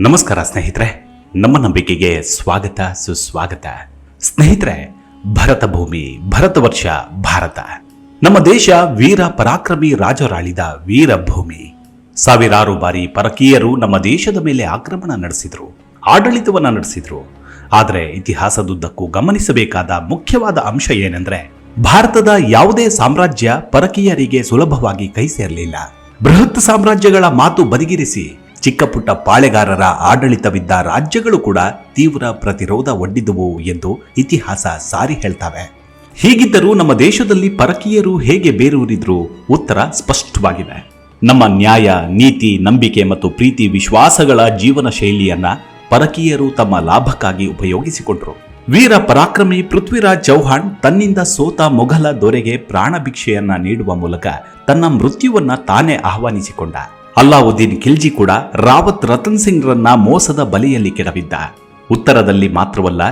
ನಮಸ್ಕಾರ ಸ್ನೇಹಿತರೆ, ನಮ್ಮ ನಂಬಿಕೆಗೆ ಸ್ವಾಗತ, ಸುಸ್ವಾಗತ. ಸ್ನೇಹಿತರೆ, ಭರತ ಭೂಮಿ, ಭರತ ವರ್ಷ, ಭಾರತ. ನಮ್ಮ ದೇಶ ವೀರ ಪರಾಕ್ರಮಿ ರಾಜರಾಳಿದ ವೀರ ಭೂಮಿ ಸಾವಿರಾರು ಬಾರಿ ಪರಕೀಯರು ನಮ್ಮ ದೇಶದ ಮೇಲೆ ಆಕ್ರಮಣ ನಡೆಸಿದ್ರು, ಆಡಳಿತವನ್ನ ನಡೆಸಿದ್ರು. ಆದರೆ ಇತಿಹಾಸದುದ್ದಕ್ಕೂ ಗಮನಿಸಬೇಕಾದ ಮುಖ್ಯವಾದ ಅಂಶ ಏನೆಂದ್ರೆ, ಭಾರತದ ಯಾವುದೇ ಸಾಮ್ರಾಜ್ಯ ಪರಕೀಯರಿಗೆ ಸುಲಭವಾಗಿ ಕೈ ಸೇರಲಿಲ್ಲ. ಬೃಹತ್ ಸಾಮ್ರಾಜ್ಯಗಳ ಮಾತು ಬದಿಗಿರಿಸಿ ಚಿಕ್ಕ ಪುಟ್ಟ ಪಾಳೆಗಾರರ ಆಡಳಿತವಿದ್ದ ರಾಜ್ಯಗಳು ಕೂಡ ತೀವ್ರ ಪ್ರತಿರೋಧ ಒಡ್ಡಿದುವು ಎಂದು ಇತಿಹಾಸ ಸಾರಿ ಹೇಳ್ತವೆ. ಹೀಗಿದ್ದರೂ ನಮ್ಮ ದೇಶದಲ್ಲಿ ಪರಕೀಯರು ಹೇಗೆ ಬೇರೂರಿದ್ರು ಉತ್ತರ ಸ್ಪಷ್ಟವಾಗಿದೆ. ನಮ್ಮ ನ್ಯಾಯ, ನೀತಿ, ನಂಬಿಕೆ ಮತ್ತು ಪ್ರೀತಿ ವಿಶ್ವಾಸಗಳ ಜೀವನ ಶೈಲಿಯನ್ನ ಪರಕೀಯರು ತಮ್ಮ ಲಾಭಕ್ಕಾಗಿ ಉಪಯೋಗಿಸಿಕೊಂಡರು. ವೀರ ಪರಾಕ್ರಮಿ ಪೃಥ್ವಿರಾಜ್ ಚೌಹಾಣ್ ತನ್ನಿಂದ ಸೋತ ಮೊಘಲ ದೊರೆಗೆ ಪ್ರಾಣ ಭಿಕ್ಷೆಯನ್ನ ನೀಡುವ ಮೂಲಕ ತನ್ನ ಮೃತ್ಯುವನ್ನ ತಾನೇ ಆಹ್ವಾನಿಸಿಕೊಂಡ. ಅಲ್ಲಾವುದ್ದೀನ್ ಖಿಲ್ಜಿ ಕೂಡ ರಾವತ್ ರತನ್ ಸಿಂಗ್ರನ್ನ ಮೋಸದ ಬಲೆಯಲ್ಲಿ ಕೆಡವಿದ್ದ. ಉತ್ತರದಲ್ಲಿ ಮಾತ್ರವಲ್ಲ,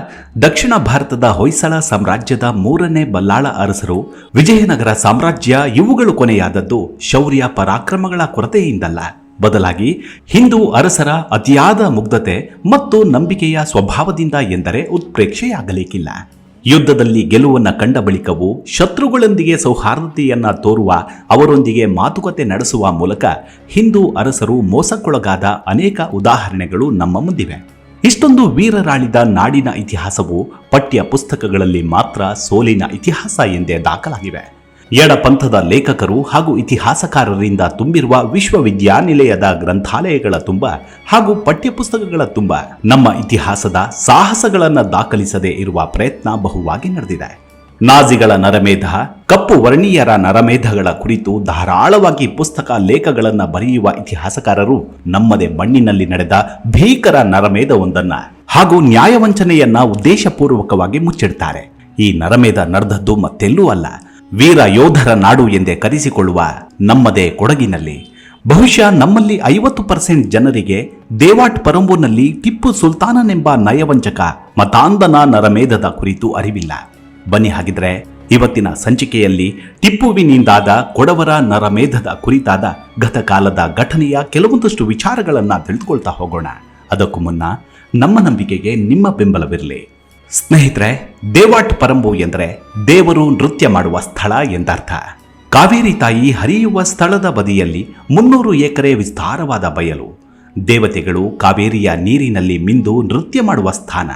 ದಕ್ಷಿಣ ಭಾರತದ ಹೊಯ್ಸಳ ಸಾಮ್ರಾಜ್ಯದ ಮೂರನೇ ಬಲ್ಲಾಳ ಅರಸರು, ವಿಜಯನಗರ ಸಾಮ್ರಾಜ್ಯ ಇವುಗಳು ಕೊನೆಯಾದದ್ದು ಶೌರ್ಯ ಪರಾಕ್ರಮಗಳ ಕೊರತೆಯಿಂದಲ್ಲ. ಬದಲಾಗಿ, ಹಿಂದೂ ಅರಸರ ಅತಿಯಾದ ಮುಗ್ಧತೆ ಮತ್ತು ನಂಬಿಕೆಯ ಸ್ವಭಾವದಿಂದ ಎಂದರೆ ಉತ್ಪ್ರೇಕ್ಷೆಯಾಗಲಿಕ್ಕಿಲ್ಲ. ಯುದ್ಧದಲ್ಲಿ ಗೆಲುವನ್ನು ಕಂಡ ಬಳಿಕವೂ ಶತ್ರುಗಳೊಂದಿಗೆ ಸೌಹಾರ್ದತೆಯನ್ನು ತೋರುವ ಅವರೊಂದಿಗೆ ಮಾತುಕತೆ ನಡೆಸುವ ಮೂಲಕ ಹಿಂದೂ ಅರಸರು ಮೋಸಕ್ಕೊಳಗಾದ ಅನೇಕ ಉದಾಹರಣೆಗಳು ನಮ್ಮ ಮುಂದಿವೆ. ಇಷ್ಟೊಂದು ವೀರರಾಳಿದ ನಾಡಿನ ಇತಿಹಾಸವು ಪಠ್ಯ ಪುಸ್ತಕಗಳಲ್ಲಿ ಮಾತ್ರ ಸೋಲಿನ ಇತಿಹಾಸ ಎಂದೇ ದಾಖಲಾಗಿವೆ. ಎಡಪಂಥದ ಲೇಖಕರು ಹಾಗೂ ಇತಿಹಾಸಕಾರರಿಂದ ತುಂಬಿರುವ ವಿಶ್ವವಿದ್ಯಾನಿಲಯದ ಗ್ರಂಥಾಲಯಗಳ ತುಂಬ ಹಾಗೂ ಪಠ್ಯಪುಸ್ತಕಗಳ ತುಂಬ ನಮ್ಮ ಇತಿಹಾಸದ ಸಾಹಸಗಳನ್ನು ದಾಖಲಿಸದೇ ಇರುವ ಪ್ರಯತ್ನ ಬಹುವಾಗಿ ನಡೆದಿದೆ. ನಾಜಿಗಳ ನರಮೇಧ, ಕಪ್ಪು ವರ್ಣೀಯರ ನರಮೇಧಗಳ ಕುರಿತು ಧಾರಾಳವಾಗಿ ಪುಸ್ತಕ ಲೇಖಗಳನ್ನು ಬರೆಯುವ ಇತಿಹಾಸಕಾರರು ನಮ್ಮದೇ ಮಣ್ಣಿನಲ್ಲಿ ನಡೆದ ಭೀಕರ ನರಮೇಧವೊಂದನ್ನು ಹಾಗೂ ನ್ಯಾಯವಂಚನೆಯನ್ನ ಉದ್ದೇಶಪೂರ್ವಕವಾಗಿ ಮುಚ್ಚಿಡ್ತಾರೆ. ಈ ನರಮೇಧ ನಡೆದದ್ದು ಮತ್ತೆಲ್ಲೂ ಅಲ್ಲ ವೀರ ಯೋಧರ ನಾಡು ಎಂದೇ ಕರೆಸಿಕೊಳ್ಳುವ ನಮ್ಮದೇ ಕೊಡಗಿನಲ್ಲಿ. ಬಹುಶಃ ನಮ್ಮಲ್ಲಿ ಐವತ್ತು ಪರ್ಸೆಂಟ್ ಜನರಿಗೆ ದೇವಾಟ್ ಪರಂಬೂರ್ನಲ್ಲಿ ಟಿಪ್ಪು ಸುಲ್ತಾನನೆಂಬ ನಯವಂಚಕ ಮತಾಂಧನ ನರಮೇಧದ ಕುರಿತು ಅರಿವಿಲ್ಲ. ಬನ್ನಿ ಹಾಗಿದ್ರೆ ಇವತ್ತಿನ ಸಂಚಿಕೆಯಲ್ಲಿ ಟಿಪ್ಪುವಿನಿಂದಾದ ಕೊಡವರ ನರಮೇಧದ ಕುರಿತಾದ ಗತಕಾಲದ ಘಟನೆಯ ಕೆಲವೊಂದಷ್ಟು ವಿಚಾರಗಳನ್ನು ತಿಳಿದುಕೊಳ್ತಾ ಹೋಗೋಣ. ಅದಕ್ಕೂ ಮುನ್ನ ನಮ್ಮ ನಂಬಿಕೆಗೆ ನಿಮ್ಮ ಬೆಂಬಲವಿರಲಿ. ಸ್ನೇಹಿತರೆ, ದೇವಾಟ್ ಪರಂಬು ಎಂದರೆ ದೇವರು ನೃತ್ಯ ಮಾಡುವ ಸ್ಥಳ ಎಂದರ್ಥ. ಕಾವೇರಿ ತಾಯಿ ಹರಿಯುವ ಸ್ಥಳದ ಬದಿಯಲ್ಲಿ ಮುನ್ನೂರು ಎಕರೆ ವಿಸ್ತಾರವಾದ ಬಯಲು. ದೇವತೆಗಳು ಕಾವೇರಿಯ ನೀರಿನಲ್ಲಿ ಮಿಂದು ನೃತ್ಯ ಮಾಡುವ ಸ್ಥಾನ.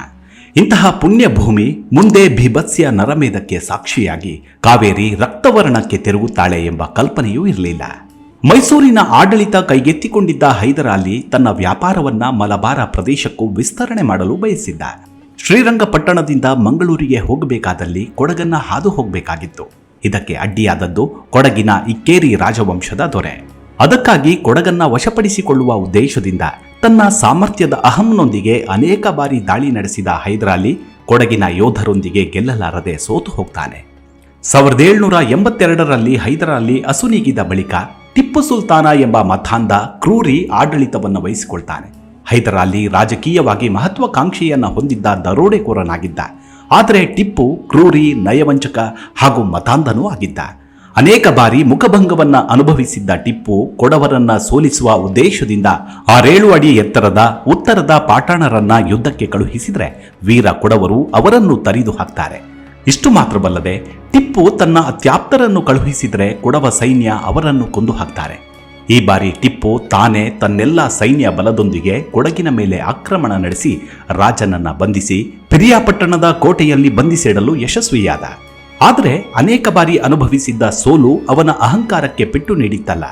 ಇಂತಹ ಪುಣ್ಯ ಭೂಮಿ ಮುಂದೆ ಭೀಭತ್ಸ್ಯ ನರಮೇಧಕ್ಕೆ ಸಾಕ್ಷಿಯಾಗಿ ಕಾವೇರಿ ರಕ್ತವರ್ಣಕ್ಕೆ ತಿರುಗುತ್ತಾಳೆ ಎಂಬ ಕಲ್ಪನೆಯೂ ಇರಲಿಲ್ಲ. ಮೈಸೂರಿನ ಆಡಳಿತ ಕೈಗೆತ್ತಿಕೊಂಡಿದ್ದ ಹೈದರಾಲಿ ತನ್ನ ವ್ಯಾಪಾರವನ್ನ ಮಲಬಾರ ಪ್ರದೇಶಕ್ಕೂ ವಿಸ್ತರಣೆ ಮಾಡಲು ಬಯಸಿದ್ದ. ಶ್ರೀರಂಗಪಟ್ಟಣದಿಂದ ಮಂಗಳೂರಿಗೆ ಹೋಗಬೇಕಾದಲ್ಲಿ ಕೊಡಗನ್ನ ಹಾದು ಹೋಗಬೇಕಾಗಿತ್ತು. ಇದಕ್ಕೆ ಅಡ್ಡಿಯಾದದ್ದು ಕೊಡಗಿನ ಇಕ್ಕೇರಿ ರಾಜವಂಶದ ದೊರೆ. ಅದಕ್ಕಾಗಿ ಕೊಡಗನ್ನ ವಶಪಡಿಸಿಕೊಳ್ಳುವ ಉದ್ದೇಶದಿಂದ ತನ್ನ ಸಾಮರ್ಥ್ಯದ ಅಹಂನೊಂದಿಗೆ ಅನೇಕ ಬಾರಿ ದಾಳಿ ನಡೆಸಿದ ಹೈದರಾಲಿ ಕೊಡಗಿನ ಯೋಧರೊಂದಿಗೆ ಗೆಲ್ಲಲಾರದೆ ಸೋತು ಹೋಗ್ತಾನೆ. ಸಾವಿರದ ಏಳ್ನೂರ ಎಂಬತ್ತೆರಡರಲ್ಲಿ ಹೈದರಾಲಿ ಅಸುನೀಗಿದ ಬಳಿಕ ಟಿಪ್ಪು ಸುಲ್ತಾನ ಎಂಬ ಮಥಾಂಧ ಕ್ರೂರಿ ಆಡಳಿತವನ್ನು ವಹಿಸಿಕೊಳ್ತಾನೆ. ಹೈದರಾಲಿ ರಾಜಕೀಯವಾಗಿ ಮಹತ್ವಾಕಾಂಕ್ಷೆಯನ್ನು ಹೊಂದಿದ್ದ ದರೋಡೆಕೋರನಾಗಿದ್ದ. ಆದರೆ ಟಿಪ್ಪು, ಕ್ರೂರಿ, ನಯವಂಚಕ ಹಾಗೂ ಮತಾಂಧನೂ ಆಗಿದ್ದ. ಅನೇಕ ಬಾರಿ ಮುಖಭಂಗವನ್ನು ಅನುಭವಿಸಿದ್ದ ಟಿಪ್ಪು ಕೊಡವರನ್ನ ಸೋಲಿಸುವ ಉದ್ದೇಶದಿಂದ ಆರೇಳು ಅಡಿ ಎತ್ತರದ, ಉತ್ತರದ ಪಾಟಾಣರನ್ನ ಯುದ್ಧಕ್ಕೆ ಕಳುಹಿಸಿದರೆ ವೀರ ಕೊಡವರು ಅವರನ್ನು ತರಿದು ಹಾಕ್ತಾರೆ. ಇಷ್ಟು ಮಾತ್ರವಲ್ಲದೆ, ಟಿಪ್ಪು ತನ್ನ ಅತ್ಯಾಪ್ತರನ್ನು ಕಳುಹಿಸಿದರೆ ಕೊಡವ ಸೈನ್ಯ ಅವರನ್ನು ಕೊಂದು ಹಾಕ್ತಾರೆ. ಈ ಬಾರಿ ಟಿಪ್ಪು ತಾನೇ ತನ್ನೆಲ್ಲ ಸೈನ್ಯ ಬಲದೊಂದಿಗೆ ಕೊಡಗಿನ ಮೇಲೆ ಆಕ್ರಮಣ ನಡೆಸಿ ರಾಜನನ್ನ ಬಂಧಿಸಿ ಪಿರಿಯಾಪಟ್ಟಣದ ಕೋಟೆಯಲ್ಲಿ ಬಂಧಿಸಿಡಲು ಯಶಸ್ವಿಯಾದ. ಆದರೆ ಅನೇಕ ಬಾರಿ ಅನುಭವಿಸಿದ್ದ ಸೋಲು ಅವನ ಅಹಂಕಾರಕ್ಕೆ ಪೆಟ್ಟು ನೀಡಿತ್ತಲ್ಲ.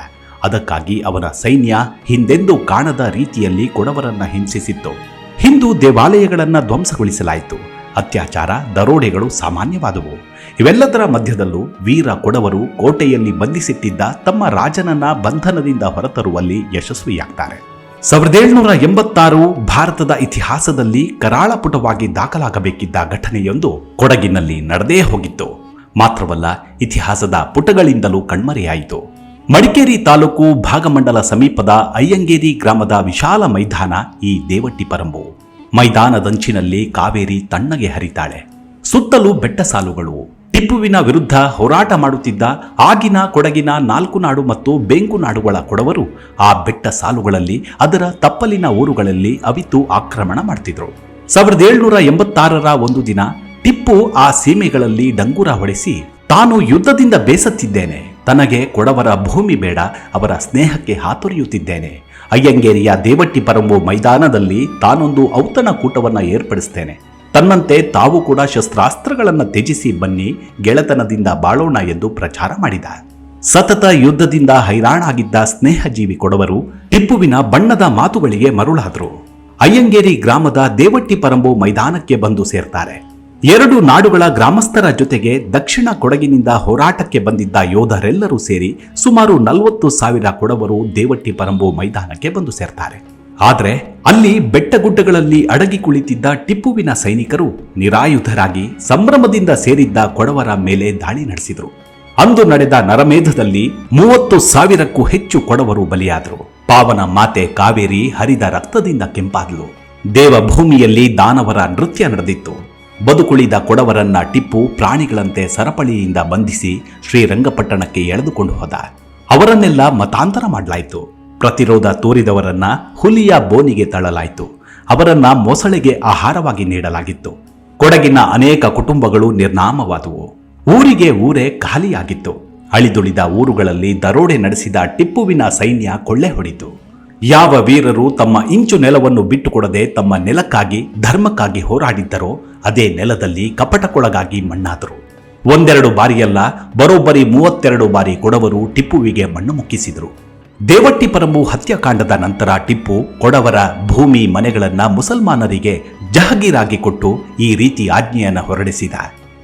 ಅದಕ್ಕಾಗಿ ಅವನ ಸೈನ್ಯ ಹಿಂದೆಂದೂ ಕಾಣದ ರೀತಿಯಲ್ಲಿ ಕೊಡವರನ್ನ ಹಿಂಸಿಸಿತ್ತು. ಹಿಂದೂ ದೇವಾಲಯಗಳನ್ನ ಧ್ವಂಸಗೊಳಿಸಲಾಯಿತು. ಅತ್ಯಾಚಾರ, ದರೋಡೆಗಳು ಸಾಮಾನ್ಯವಾದವು. ಇವೆಲ್ಲದರ ಮಧ್ಯದಲ್ಲೂ ವೀರ ಕೊಡವರು ಕೋಟೆಯಲ್ಲಿ ಬಂಧಿಸಿಟ್ಟಿದ್ದ ತಮ್ಮ ರಾಜನನ್ನ ಬಂಧನದಿಂದ ಹೊರತರುವಲ್ಲಿ ಯಶಸ್ವಿಯಾಗ್ತಾರೆ. ಸಾವಿರದ ಏಳ್ನೂರ ಎಂಬತ್ತಾರು ಭಾರತದ ಇತಿಹಾಸದಲ್ಲಿ ಕರಾಳಪುಟವಾಗಿ ದಾಖಲಾಗಬೇಕಿದ್ದ ಘಟನೆಯೊಂದು ಕೊಡಗಿನಲ್ಲಿ ನಡೆದೇ ಹೋಗಿತ್ತು. ಮಾತ್ರವಲ್ಲ, ಇತಿಹಾಸದ ಪುಟಗಳಿಂದಲೂ ಕಣ್ಮರೆಯಾಯಿತು. ಮಡಿಕೇರಿ ತಾಲೂಕು ಭಾಗಮಂಡಲ ಸಮೀಪದ ಅಯ್ಯಂಗೇರಿ ಗ್ರಾಮದ ವಿಶಾಲ ಮೈದಾನ ಈ ದೇವಟ್ಟಿ ಪರಂಬು. ಮೈದಾನದಂಚಿನಲ್ಲಿ ಕಾವೇರಿ ತಣ್ಣಗೆ ಹರಿತಾಳೆ. ಸುತ್ತಲೂ ಬೆಟ್ಟ ಸಾಲುಗಳು ಟಿಪ್ಪುವಿನ ವಿರುದ್ಧ ಹೋರಾಟ ಮಾಡುತ್ತಿದ್ದ ಆಗಿನ ಕೊಡಗಿನ ನಾಲ್ಕು ನಾಡು ಮತ್ತು ಬೆಂಗು ನಾಡುಗಳ ಕೊಡವರು ಆ ಬೆಟ್ಟ ಸಾಲುಗಳಲ್ಲಿ ಅದರ ತಪ್ಪಲಿನ ಊರುಗಳಲ್ಲಿ ಅವಿತು ಆಕ್ರಮಣ ಮಾಡ್ತಿದ್ರು. ಸಾವಿರದ ಏಳ್ನೂರ ಎಂಬತ್ತಾರರ ಒಂದು ದಿನ ಟಿಪ್ಪು ಆ ಸೀಮೆಗಳಲ್ಲಿ ಡಂಗುರ ಹೊಡೆಸಿ ತಾನು ಯುದ್ಧದಿಂದ ಬೇಸತ್ತಿದ್ದೇನೆ. ತನಗೆ ಕೊಡವರ ಭೂಮಿ ಬೇಡ, ಅವರ ಸ್ನೇಹಕ್ಕೆ ಹಾತೊರೆಯುತ್ತಿದ್ದೇನೆ. ಅಯ್ಯಂಗೇರಿಯ ದೇವಟ್ಟಿ ಪರಂಬು ಮೈದಾನದಲ್ಲಿ ತಾನೊಂದು ಔತಣಕೂಟವನ್ನು ಏರ್ಪಡಿಸ್ತೇನೆ. ತನ್ನಂತೆ ತಾವು ಕೂಡ ಶಸ್ತ್ರಾಸ್ತ್ರಗಳನ್ನು ತ್ಯಜಿಸಿ ಬನ್ನಿ, ಗೆಳೆತನದಿಂದ ಬಾಳೋಣ ಎಂದು ಪ್ರಚಾರ ಮಾಡಿದ. ಸತತ ಯುದ್ಧದಿಂದ ಹೈರಾಣಾಗಿದ್ದ ಸ್ನೇಹಜೀವಿ ಕೊಡವರು ಟಿಪ್ಪುವಿನ ಬಣ್ಣದ ಮಾತುಗಳಿಗೆ ಮರುಳಾದರು. ಅಯ್ಯಂಗೇರಿ ಗ್ರಾಮದ ದೇವಟ್ಟಿ ಪರಂಬು ಮೈದಾನಕ್ಕೆ ಬಂದು ಸೇರ್ತಾರೆ. ಎರಡು ನಾಡುಗಳ ಗ್ರಾಮಸ್ಥರ ಜೊತೆಗೆ ದಕ್ಷಿಣ ಕೊಡಗಿನಿಂದ ಹೋರಾಟಕ್ಕೆ ಬಂದಿದ್ದ ಯೋಧರೆಲ್ಲರೂ ಸೇರಿ ಸುಮಾರು ನಲವತ್ತು ಸಾವಿರ ಕೊಡವರು ದೇವಟ್ಟಿ ಪರಂಬು ಮೈದಾನಕ್ಕೆ ಬಂದು ಸೇರ್ತಾರೆ. ಆದರೆ ಅಲ್ಲಿ ಬೆಟ್ಟಗುಡ್ಡಗಳಲ್ಲಿ ಅಡಗಿ ಕುಳಿತಿದ್ದ ಟಿಪ್ಪುವಿನ ಸೈನಿಕರು ನಿರಾಯುಧರಾಗಿ ಸಂಭ್ರಮದಿಂದ ಸೇರಿದ್ದ ಕೊಡವರ ಮೇಲೆ ದಾಳಿ ನಡೆಸಿದರು. ಅಂದು ನಡೆದ ನರಮೇಧದಲ್ಲಿ ಮೂವತ್ತು ಸಾವಿರಕ್ಕೂ ಹೆಚ್ಚು ಕೊಡವರು ಬಲಿಯಾದರು. ಪಾವನ ಮಾತೆ ಕಾವೇರಿ ಹರಿದ ರಕ್ತದಿಂದ ಕೆಂಪಾದಲು ದೇವಭೂಮಿಯಲ್ಲಿ ದಾನವರ ನೃತ್ಯ ನಡೆದಿತ್ತು. ಬದುಕುಳಿದ ಕೊಡವರನ್ನ ಟಿಪ್ಪು ಪ್ರಾಣಿಗಳಂತೆ ಸರಪಳಿಯಿಂದ ಬಂಧಿಸಿ ಶ್ರೀರಂಗಪಟ್ಟಣಕ್ಕೆ ಎಳೆದುಕೊಂಡು ಹೋದ. ಅವರನ್ನೆಲ್ಲ ಮತಾಂತರ ಮಾಡಲಾಯಿತು. ಪ್ರತಿರೋಧ ತೋರಿದವರನ್ನ ಹುಲಿಯ ಬೋನಿಗೆ ತಳ್ಳಲಾಯಿತು. ಅವರನ್ನ ಮೊಸಳೆಗೆ ಆಹಾರವಾಗಿ ನೀಡಲಾಗಿತ್ತು. ಕೊಡಗಿನ ಅನೇಕ ಕುಟುಂಬಗಳು ನಿರ್ನಾಮವಾದುವು. ಊರಿಗೆ ಊರೇ ಖಾಲಿಯಾಗಿತ್ತು. ಅಳಿದುಳಿದ ಊರುಗಳಲ್ಲಿ ದರೋಡೆ ನಡೆಸಿದ ಟಿಪ್ಪುವಿನ ಸೈನ್ಯ ಕೊಳ್ಳೆ ಹೊಡಿತು. ಯಾವ ವೀರರು ತಮ್ಮ ಇಂಚು ನೆಲವನ್ನು ಬಿಟ್ಟುಕೊಡದೆ ತಮ್ಮ ನೆಲಕ್ಕಾಗಿ, ಧರ್ಮಕ್ಕಾಗಿ ಹೋರಾಡಿದ್ದರೋ ಅದೇ ನೆಲದಲ್ಲಿ ಕಪಟಕ್ಕೊಳಗಾಗಿ ಮಣ್ಣಾದರು. ಒಂದೆರಡು ಬಾರಿಯಲ್ಲ, ಬರೋಬ್ಬರಿ ಮೂವತ್ತೆರಡು ಬಾರಿ ಕೊಡವರು ಟಿಪ್ಪುವಿಗೆ ಮಣ್ಣು ಮುಕ್ಕಿಸಿದರು. ದೇವಟ್ಟಿ ಪರಂಬು ಹತ್ಯಾಕಾಂಡದ ನಂತರ ಟಿಪ್ಪು ಕೊಡವರ ಭೂಮಿ ಮನೆಗಳನ್ನ ಮುಸಲ್ಮಾನರಿಗೆ ಜಹಗೀರಾಗಿ ಕೊಟ್ಟು ಈ ರೀತಿ ಆಜ್ಞೆಯನ್ನು ಹೊರಡಿಸಿದ.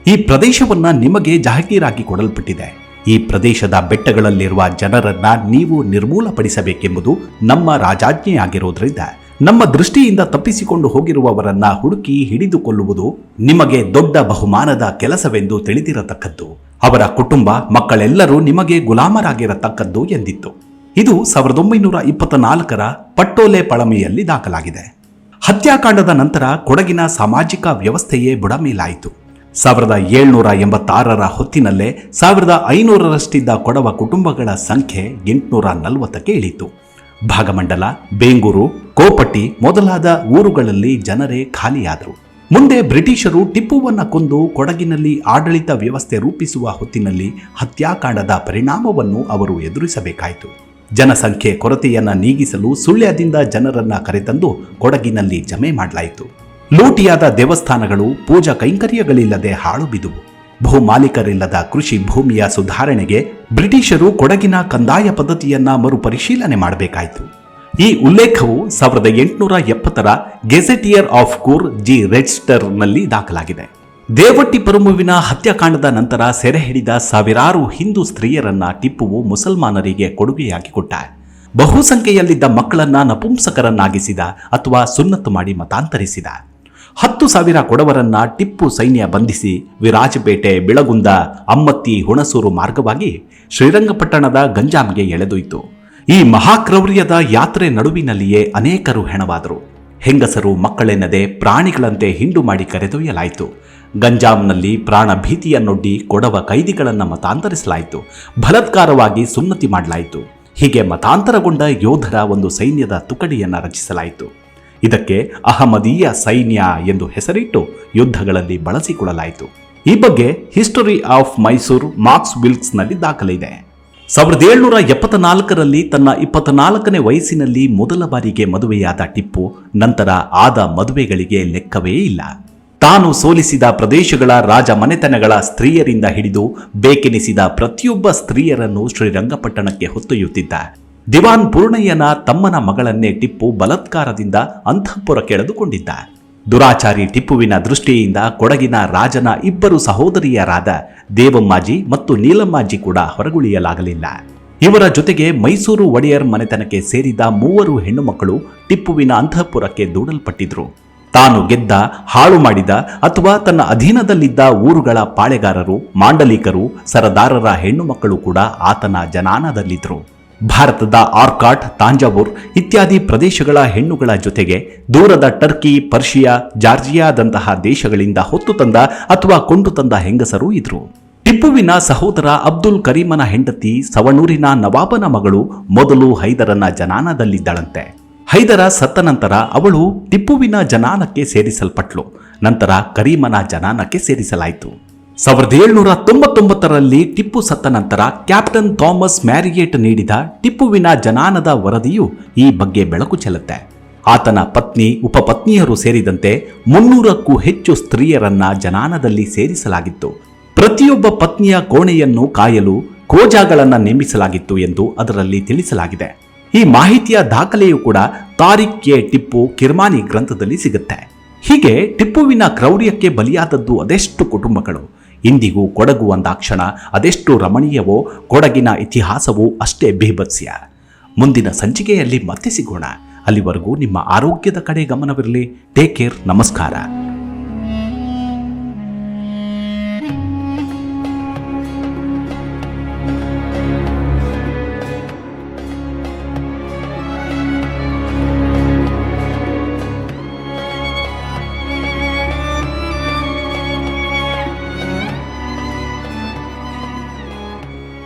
ಈ ಪ್ರದೇಶವನ್ನ ನಿಮಗೆ ಜಹಗೀರಾಗಿ ಕೊಡಲ್ಪಟ್ಟಿದೆ. ಈ ಪ್ರದೇಶದ ಬೆಟ್ಟಗಳಲ್ಲಿರುವ ಜನರನ್ನ ನೀವು ನಿರ್ಮೂಲಪಡಿಸಬೇಕೆಂಬುದು ನಮ್ಮ ರಾಜಾಜ್ಞೆಯಾಗಿರೋದ್ರಿಂದ, ನಮ್ಮ ದೃಷ್ಟಿಯಿಂದ ತಪ್ಪಿಸಿಕೊಂಡು ಹೋಗಿರುವವರನ್ನ ಹುಡುಕಿ ಹಿಡಿದುಕೊಳ್ಳುವುದು ನಿಮಗೆ ದೊಡ್ಡ ಬಹುಮಾನದ ಕೆಲಸವೆಂದು ತಿಳಿದಿರತಕ್ಕದ್ದು. ಅವರ ಕುಟುಂಬ, ಮಕ್ಕಳೆಲ್ಲರೂ ನಿಮಗೆ ಗುಲಾಮರಾಗಿರತಕ್ಕದ್ದು ಎಂದಿತ್ತು. ಇದು ಸಾವಿರದ ಒಂಬೈನೂರ ಇಪ್ಪತ್ತ ನಾಲ್ಕರ ಪಟ್ಟೋಲೆ ಪಳಮೆಯಲ್ಲಿ ದಾಖಲಾಗಿದೆ. ಹತ್ಯಾಕಾಂಡದ ನಂತರ ಕೊಡಗಿನ ಸಾಮಾಜಿಕ ವ್ಯವಸ್ಥೆಯೇ ಬುಡಮೇಲಾಯಿತು. ಸಾವಿರದ ಏಳ್ನೂರ ಎಂಬತ್ತಾರರ ಹೊತ್ತಿನಲ್ಲೇ ಸಾವಿರದ ಐನೂರರಷ್ಟಿದ್ದ ಕೊಡವ ಕುಟುಂಬಗಳ ಸಂಖ್ಯೆ ಎಂಟುನೂರ ನಲವತ್ತಕ್ಕೆ ಇಳಿತು ಭಾಗಮಂಡಲ, ಬೇಂಗೂರು, ಕೋಪಟ್ಟಿ ಮೊದಲಾದ ಊರುಗಳಲ್ಲಿ ಜನರೇ ಖಾಲಿಯಾದರು. ಮುಂದೆ ಬ್ರಿಟಿಷರು ಟಿಪ್ಪುವನ್ನ ಕೊಂದು ಕೊಡಗಿನಲ್ಲಿ ಆಡಳಿತ ವ್ಯವಸ್ಥೆ ರೂಪಿಸುವ ಹೊತ್ತಿನಲ್ಲಿ ಹತ್ಯಾಕಾಂಡದ ಪರಿಣಾಮವನ್ನು ಅವರು ಎದುರಿಸಬೇಕಾಯಿತು. ಜನಸಂಖ್ಯೆ ಕೊರತೆಯನ್ನ ನೀಗಿಸಲು ಸುಳ್ಯದಿಂದ ಜನರನ್ನ ಕರೆತಂದು ಕೊಡಗಿನಲ್ಲಿ ಜಮೆ ಮಾಡಲಾಯಿತು. ಲೂಟಿಯಾದ ದೇವಸ್ಥಾನಗಳು ಪೂಜಾ ಕೈಂಕರ್ಯಗಳಿಲ್ಲದೆ ಹಾಳು ಬಿದುವು ಭೂಮಾಲೀಕರಿಲ್ಲದ ಕೃಷಿ ಭೂಮಿಯ ಸುಧಾರಣೆಗೆ ಬ್ರಿಟಿಷರು ಕೊಡಗಿನ ಕಂದಾಯ ಪದ್ಧತಿಯನ್ನ ಮರುಪರಿಶೀಲನೆ ಮಾಡಬೇಕಾಯಿತು. ಈ ಉಲ್ಲೇಖವು ಸಾವಿರದ ಎಂಟುನೂರ ಎಪ್ಪತ್ತರ ಗೆಜೆಟಿಯರ್ ಆಫ್ ಕೂರ್ ಜಿ ರೆಜಿಸ್ಟರ್ನಲ್ಲಿ ದಾಖಲಾಗಿದೆ. ದೇವಟ್ಟಿ ಪರಮುವಿನ ಹತ್ಯಾಕಾಂಡದ ನಂತರ ಸೆರೆ ಹಿಡಿದ ಸಾವಿರಾರು ಹಿಂದೂ ಸ್ತ್ರೀಯರನ್ನ ಟಿಪ್ಪುವು ಮುಸಲ್ಮಾನರಿಗೆ ಕೊಡುಗೆಯಾಗಿ ಕೊಟ್ಟ ಬಹುಸಂಖ್ಯೆಯಲ್ಲಿದ್ದ ಮಕ್ಕಳನ್ನ ನಪುಂಸಕರನ್ನಾಗಿಸಿದ ಅಥವಾ ಸುನ್ನತ್ತು ಮಾಡಿ ಮತಾಂತರಿಸಿದ ಹತ್ತು ಸಾವಿರ ಕೊಡವರನ್ನ ಟಿಪ್ಪು ಸೈನ್ಯ ಬಂಧಿಸಿ ವಿರಾಜಪೇಟೆ, ಬಿಳಗುಂದ, ಅಮ್ಮತ್ತಿ, ಹುಣಸೂರು ಮಾರ್ಗವಾಗಿ ಶ್ರೀರಂಗಪಟ್ಟಣದ ಗಂಜಾಮ್ಗೆ ಎಳೆದೊಯ್ತು. ಈ ಮಹಾಕ್ರೌರ್ಯದ ಯಾತ್ರೆ ನಡುವಿನಲ್ಲಿಯೇ ಅನೇಕರು ಹೆಣವಾದರು. ಹೆಂಗಸರು ಮಕ್ಕಳೆನ್ನದೆ ಪ್ರಾಣಿಗಳಂತೆ ಹಿಂಡು ಮಾಡಿ ಕರೆದೊಯ್ಯಲಾಯಿತು. ಗಂಜಾಂನಲ್ಲಿ ಪ್ರಾಣ ಭೀತಿಯನ್ನೊಡ್ಡಿ ಕೊಡವ ಕೈದಿಗಳನ್ನು ಮತಾಂತರಿಸಲಾಯಿತು. ಬಲತ್ಕಾರವಾಗಿ ಸುನ್ನತಿ ಮಾಡಲಾಯಿತು. ಹೀಗೆ ಮತಾಂತರಗೊಂಡ ಯೋಧರ ಒಂದು ಸೈನ್ಯದ ತುಕಡಿಯನ್ನು ರಚಿಸಲಾಯಿತು. ಇದಕ್ಕೆ ಅಹಮದೀಯ ಸೈನ್ಯ ಎಂದು ಹೆಸರಿಟ್ಟು ಯುದ್ಧಗಳಲ್ಲಿ ಬಳಸಿಕೊಳ್ಳಲಾಯಿತು. ಈ ಬಗ್ಗೆ ಹಿಸ್ಟರಿ ಆಫ್ ಮೈಸೂರು ಮಾರ್ಕ್ಸ್ ವಿಲ್ಕ್ಸ್ನಲ್ಲಿ ದಾಖಲಿದೆ ಸಾವಿರದ ಏಳ್ನೂರ ಎಪ್ಪತ್ತ ನಾಲ್ಕರಲ್ಲಿ ತನ್ನ ಇಪ್ಪತ್ನಾಲ್ಕನೇ ವಯಸ್ಸಿನಲ್ಲಿ ಮೊದಲ ಬಾರಿಗೆ ಮದುವೆಯಾದ ಟಿಪ್ಪು, ನಂತರ ಆದ ಮದುವೆಗಳಿಗೆ ಲೆಕ್ಕವೇ ಇಲ್ಲ. ತಾನು ಸೋಲಿಸಿದ ಪ್ರದೇಶಗಳ ರಾಜ ಮನೆತನಗಳ ಸ್ತ್ರೀಯರಿಂದ ಹಿಡಿದು ಬೇಕೆನಿಸಿದ ಪ್ರತಿಯೊಬ್ಬ ಸ್ತ್ರೀಯರನ್ನು ಶ್ರೀರಂಗಪಟ್ಟಣಕ್ಕೆ ಹೊತ್ತೊಯ್ಯುತ್ತಿದ್ದ. ದಿವಾನ್ ಪೂರ್ಣಯ್ಯನ ತಮ್ಮನ ಮಗಳನ್ನೇ ಟಿಪ್ಪು ಬಲತ್ಕಾರದಿಂದ ಅಂತಃಪುರ ಕೆಳೆದುಕೊಂಡಿದ್ದ. ದುರಾಚಾರಿ ಟಿಪ್ಪುವಿನ ದೃಷ್ಟಿಯಿಂದ ಕೊಡಗಿನ ರಾಜನ ಇಬ್ಬರು ಸಹೋದರಿಯರಾದ ದೇವಮ್ಮಾಜಿ ಮತ್ತು ನೀಲಮ್ಮಾಜಿ ಕೂಡ ಹೊರಗುಳಿಯಲಾಗಲಿಲ್ಲ. ಇವರ ಜೊತೆಗೆ ಮೈಸೂರು ಒಡೆಯರ್ ಮನೆತನಕ್ಕೆ ಸೇರಿದ ಮೂವರು ಹೆಣ್ಣುಮಕ್ಕಳು ಟಿಪ್ಪುವಿನ ಅಂತಃಪುರಕ್ಕೆ ದೂಡಲ್ಪಟ್ಟಿದ್ರು. ತಾನು ಗೆದ್ದ, ಹಾಳು ಮಾಡಿದ ಅಥವಾ ತನ್ನ ಅಧೀನದಲ್ಲಿದ್ದ ಊರುಗಳ ಪಾಳೆಗಾರರು, ಮಾಂಡಲಿಕರು, ಸರದಾರರ ಹೆಣ್ಣು ಮಕ್ಕಳು ಕೂಡ ಆತನ ಜನಾನದಲ್ಲಿದ್ದರು. ಭಾರತದ ಆರ್ಕಾಟ್, ತಾಂಜಾವೂರ್ ಇತ್ಯಾದಿ ಪ್ರದೇಶಗಳ ಹೆಣ್ಣುಗಳ ಜೊತೆಗೆ ದೂರದ ಟರ್ಕಿ, ಪರ್ಷಿಯಾ, ಜಾರ್ಜಿಯಾದಂತಹ ದೇಶಗಳಿಂದ ಹೊತ್ತು ತಂದ ಅಥವಾ ಕೊಂಡು ತಂದ ಹೆಂಗಸರು ಇದ್ರು. ಟಿಪ್ಪುವಿನ ಸಹೋದರ ಅಬ್ದುಲ್ ಕರೀಮನ ಹೆಂಡತಿ ಸವಣೂರಿನ ನವಾಬನ ಮಗಳು ಮೊದಲು ಹೈದರನ ಜನಾನದಲ್ಲಿದ್ದಳಂತೆ. ಹೈದರ ಸತ್ತ ನಂತರ ಅವಳು ಟಿಪ್ಪುವಿನ ಜನಾನಕ್ಕೆ ಸೇರಿಸಲ್ಪಟ್ಲು. ನಂತರ ಕರೀಮನ ಜನಾನಕ್ಕೆ ಸೇರಿಸಲಾಯಿತು. ಸಾವಿರದ ಏಳುನೂರ ತೊಂಬತ್ತೊಂಬತ್ತರಲ್ಲಿ ಟಿಪ್ಪು ಸತ್ತ ನಂತರ ಕ್ಯಾಪ್ಟನ್ ಥಾಮಸ್ ಮ್ಯಾರಿಯೇಟ್ ನೀಡಿದ ಟಿಪ್ಪುವಿನ ಜನಾನದ ವರದಿಯು ಈ ಬಗ್ಗೆ ಬೆಳಕು ಚೆಲ್ಲುತ್ತೆ. ಆತನ ಪತ್ನಿ, ಉಪಪತ್ನಿಯರು ಸೇರಿದಂತೆ ಮುನ್ನೂರಕ್ಕೂ ಹೆಚ್ಚು ಸ್ತ್ರೀಯರನ್ನ ಜನಾನದಲ್ಲಿ ಸೇರಿಸಲಾಗಿತ್ತು. ಪ್ರತಿಯೊಬ್ಬ ಪತ್ನಿಯ ಕೋಣೆಯನ್ನು ಕಾಯಲು ಕೋಜಾಗಳನ್ನು ನೇಮಿಸಲಾಗಿತ್ತು ಎಂದು ಅದರಲ್ಲಿ ತಿಳಿಸಲಾಗಿದೆ. ಈ ಮಾಹಿತಿಯ ದಾಖಲೆಯು ಕೂಡ ತಾರಿಕ್ ಎ ಟಿಪ್ಪು ಕಿರ್ಮಾನಿ ಗ್ರಂಥದಲ್ಲಿ ಸಿಗುತ್ತೆ. ಹೀಗೆ ಟಿಪ್ಪುವಿನ ಕ್ರೌರ್ಯಕ್ಕೆ ಬಲಿಯಾದದ್ದು ಅದೆಷ್ಟು ಕುಟುಂಬಗಳು? ಇಂದಿಗೂ ಕೊಡಗು ಅಂದಾಕ್ಷಣ ಅದೆಷ್ಟು ರಮಣೀಯವೋ, ಕೊಡಗಿನ ಇತಿಹಾಸವೂ ಅಷ್ಟೇ ಬೇಭತ್ಸ್ಯ. ಮುಂದಿನ ಸಂಚಿಕೆಯಲ್ಲಿ ಮತ್ತೆ ಸಿಗೋಣ. ಅಲ್ಲಿವರೆಗೂ ನಿಮ್ಮ ಆರೋಗ್ಯದ ಕಡೆ ಗಮನವಿರಲಿ. ಟೇಕ್ ಕೇರ್ ನಮಸ್ಕಾರ.